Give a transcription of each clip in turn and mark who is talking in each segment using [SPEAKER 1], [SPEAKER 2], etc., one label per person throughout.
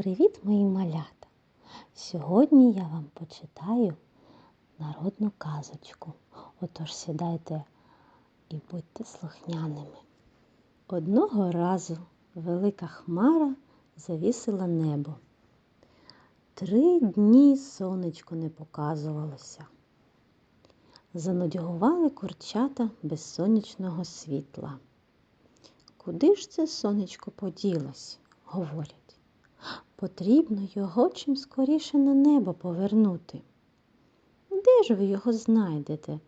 [SPEAKER 1] Привіт, мої малята! Сьогодні я вам почитаю народну казочку. Отож сідайте і будьте слухняними. Одного разу велика хмара завісила небо. Три дні сонечко не показувалося. Занудьгували курчата без сонячного світла. Куди ж це сонечко поділось? говорять. Потрібно його чим скоріше на небо повернути. Де ж ви його знайдете?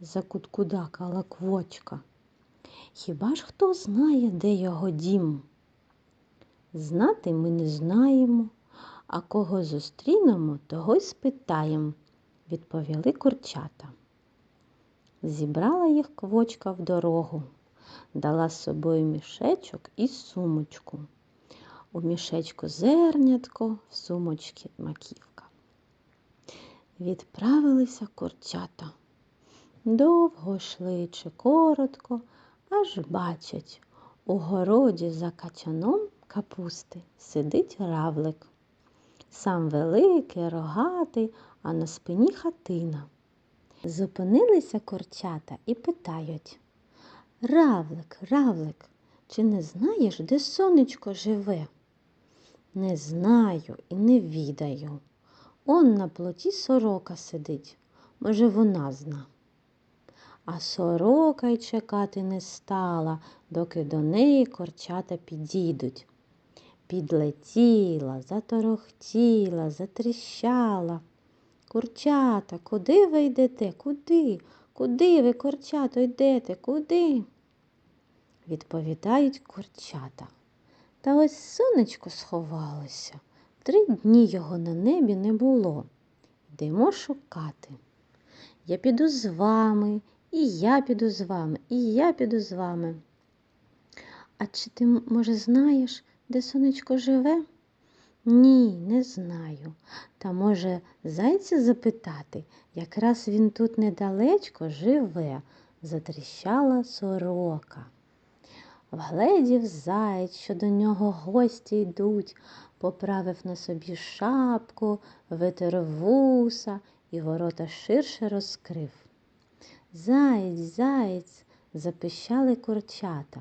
[SPEAKER 1] закуткудакала квочка. Хіба ж хто знає, де його дім? Знати ми не знаємо, а кого зустрінемо, того й спитаємо, відповіли курчата. Зібрала їх квочка в дорогу, дала з собою мішечок і сумочку. У мішечку зернятко, в сумочці маківка. Відправилися курчата. Довго йшли чи коротко, аж бачать, у городі за качаном капусти сидить равлик. Сам великий, рогатий, а на спині хатина. Зупинилися курчата і питають Равлик, равлик, чи не знаєш, де сонечко живе? Не знаю і не відаю. Он на плоті сорока сидить, може, вона зна. А сорока й чекати не стала, доки до неї корчата підійдуть. Підлетіла, заторохтіла, затріщала. Курчата, куди ви йдете? Куди? Куди ви, курчато, йдете? Куди? Відповідають курчата. Та ось сонечко сховалося. Три дні його на небі не було. Йдемо шукати. Я піду з вами, і я піду з вами, і я піду з вами. А чи ти, може, знаєш, де сонечко живе? Ні, не знаю. Та, може, зайця запитати, якраз він тут недалечко живе, затріщала сорока. Вгледів заєць, що до нього гості йдуть, поправив на собі шапку, витер вуса і ворота ширше розкрив. Заєць, заєць, запищали курчата.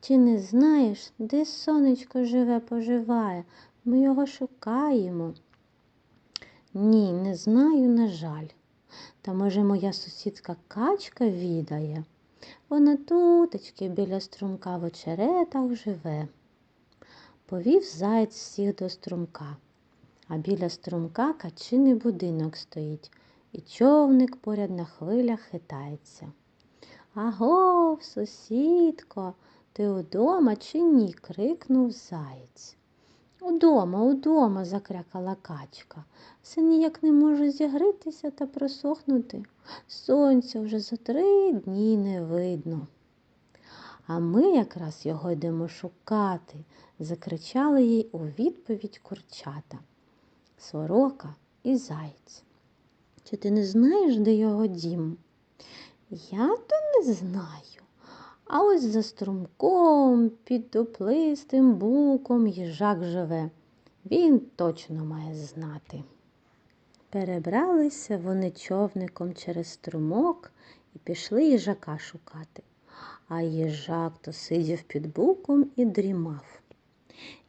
[SPEAKER 1] Чи не знаєш, де сонечко живе, поживає? Ми його шукаємо. Ні, не знаю, на жаль. Та, може, моя сусідка качка відає. Вона тутечки біля струмка в очеретах живе. Повів заєць всіх до струмка, а біля струмка качиний будинок стоїть, і човник поряд на хвилях хитається. Агов, сусідко, ти удома чи ні? крикнув заєць. Удома, удома, закрякала качка. Все ніяк не може зігритися та просохнути. Сонця вже за три дні не видно. А ми якраз його йдемо шукати, закричали їй у відповідь курчата. Сорока і заєць. Чи ти не знаєш, де його дім? Я то не знаю. А ось за струмком, під доплистим буком їжак живе. Він точно має знати. Перебралися вони човником через струмок і пішли їжака шукати. А їжак то сидів під буком і дрімав.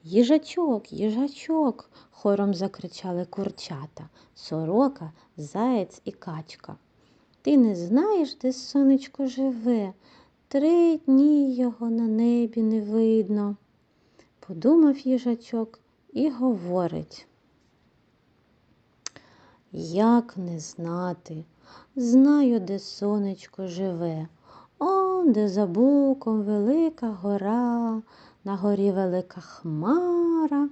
[SPEAKER 1] Їжачок, їжачок, хором закричали курчата, сорока, заєць і качка. Ти не знаєш, де сонечко живе? Три дні його на небі не видно. Подумав їжачок і говорить. Як не знати, знаю, де сонечко живе. Он, де за буком велика гора, на горі велика хмара,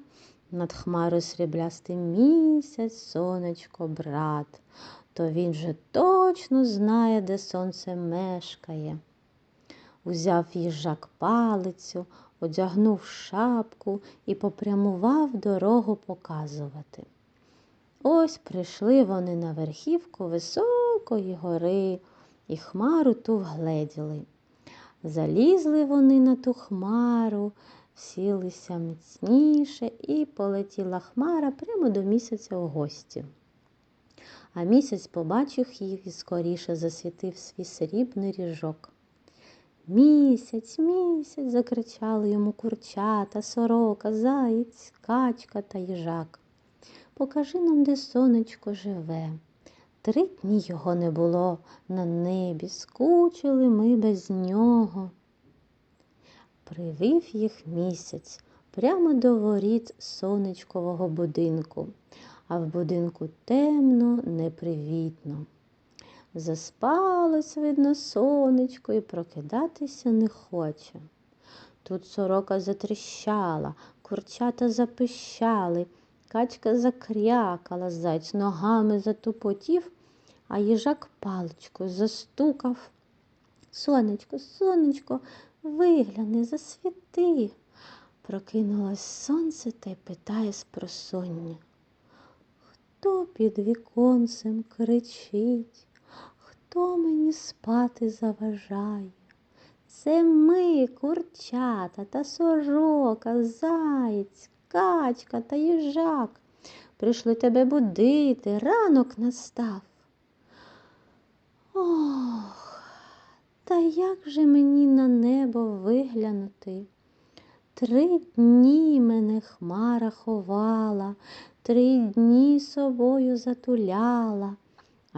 [SPEAKER 1] над хмарою сріблястий місяць, сонечко, брат. То він же точно знає, де сонце мешкає. Узяв їжак палицю, одягнув шапку і попрямував дорогу показувати. Ось прийшли вони на верхівку високої гори і хмару ту вгледіли. Залізли вони на ту хмару, всілися міцніше і полетіла хмара прямо до місяця в гості. А місяць побачив їх і скоріше засвітив свій срібний ріжок. Місяць, місяць, закричали йому курчата, сорока, заєць, качка та їжак. Покажи нам, де сонечко живе. Три дні його не було на небі, скучили ми без нього. Привів їх місяць прямо до воріт сонечкового будинку, а в будинку темно, непривітно. Заспалось, видно, сонечко і прокидатися не хоче. Тут сорока затріщала, курчата запищали, качка закрякала, зайць ногами затупотів, а їжак паличкою застукав. Сонечко, сонечко, вигляни, засвіти. Прокинулось сонце та й питає спросоння. Хто під віконцем кричить? Хто мені спати заважає? Це ми, курчата та сорока, заєць, качка та їжак. Прийшли тебе будити, ранок настав. Ох, та як же мені на небо виглянути? Три дні мене хмара ховала, три дні собою затуляла,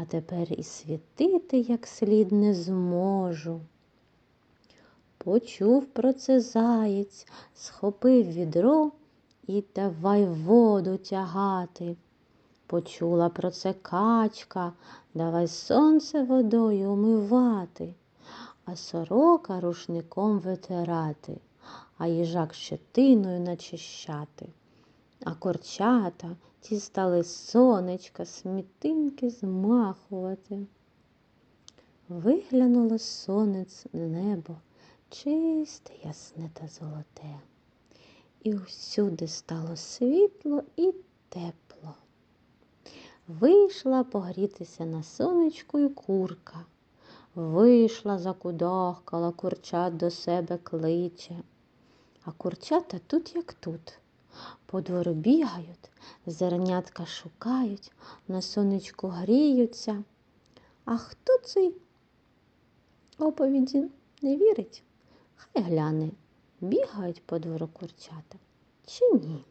[SPEAKER 1] а тепер і світити як слід не зможу. Почув про це заєць, схопив відро і давай воду тягати. Почула про це качка, давай сонце водою умивати, а сорока рушником витирати, а їжак щетиною начищати. А корчата ті стали сонечка, смітинки змахувати. Виглянуло сонець на небо, чисте, ясне та золоте. І всюди стало світло і тепло. Вийшла погрітися на сонечку і курка. Вийшла, закудахкала, курчат до себе кличе. А курчата тут, як тут. По двору бігають, зернятка шукають, на сонечку гріються. А хто цей оповіді не вірить? Хай гляне, бігають по двору курчата чи ні.